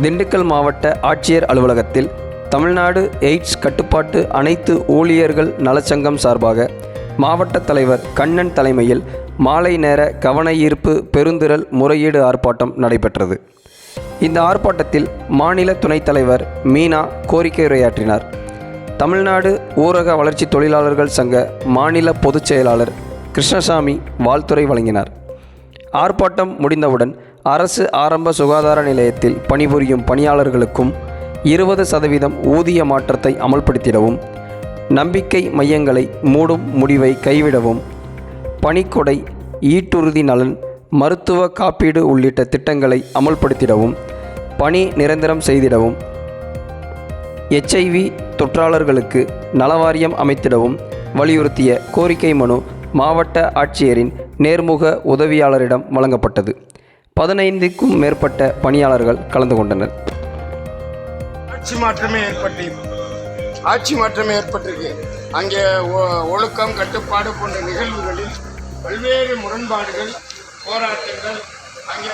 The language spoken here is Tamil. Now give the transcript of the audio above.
திண்டுக்கல் மாவட்ட ஆட்சியர் அலுவலகத்தில் தமிழ்நாடு எய்ட்ஸ் கட்டுப்பாட்டு அனைத்து ஊழியர்கள் நலச்சங்கம் சார்பாக மாவட்ட தலைவர் கண்ணன் தலைமையில் மாலை நேர கவன ஈர்ப்பு பெருந்திரள் முறையீடு ஆர்ப்பாட்டம் நடைபெற்றது. இந்த ஆர்ப்பாட்டத்தில் மாநில துணைத் தலைவர் மீனா கோரிக்கை உரையாற்றினார். தமிழ்நாடு ஊரக வளர்ச்சி தொழிலாளர்கள் சங்க மாநில பொதுச் செயலாளர் கிருஷ்ணசாமி வாழ்த்துறை வழங்கினார். ஆர்ப்பாட்டம் முடிந்தவுடன் அரசு ஆரம்ப சுகாதார நிலையத்தில் பணிபுரியும் பணியாளர்களுக்கும் இருபது சதவீதம் ஊதிய மாற்றத்தை அமல்படுத்திடவும் நம்பிக்கை மையங்களை மூடும் முடிவை கைவிடவும் பணிக்கொடை ஈட்டுறுதி நலன் மருத்துவ காப்பீடு உள்ளிட்ட திட்டங்களை அமல்படுத்திடவும் பணி நிரந்தரம் செய்திடவும் எச்ஐவி தொற்றாளர்களுக்கு நலவாரியம் அமைத்திடவும் வலியுறுத்திய கோரிக்கை மனு மாவட்ட ஆட்சியரின் நேர்முக உதவியாளரிடம் வழங்கப்பட்டது. பதினைந்துக்கும் மேற்பட்ட பணியாளர்கள் கலந்து கொண்டனர். ஆட்சி மாற்றமே ஏற்பட்டு ஆட்சி மாற்றமே ஏற்பட்டிருக்கு. அங்கே ஒ- ஒழுக்கம் கட்டுப்பாடு போன்ற நிகழ்வுகளில் பல்வேறு முரண்பாடுகள் போராட்டங்கள் அங்கே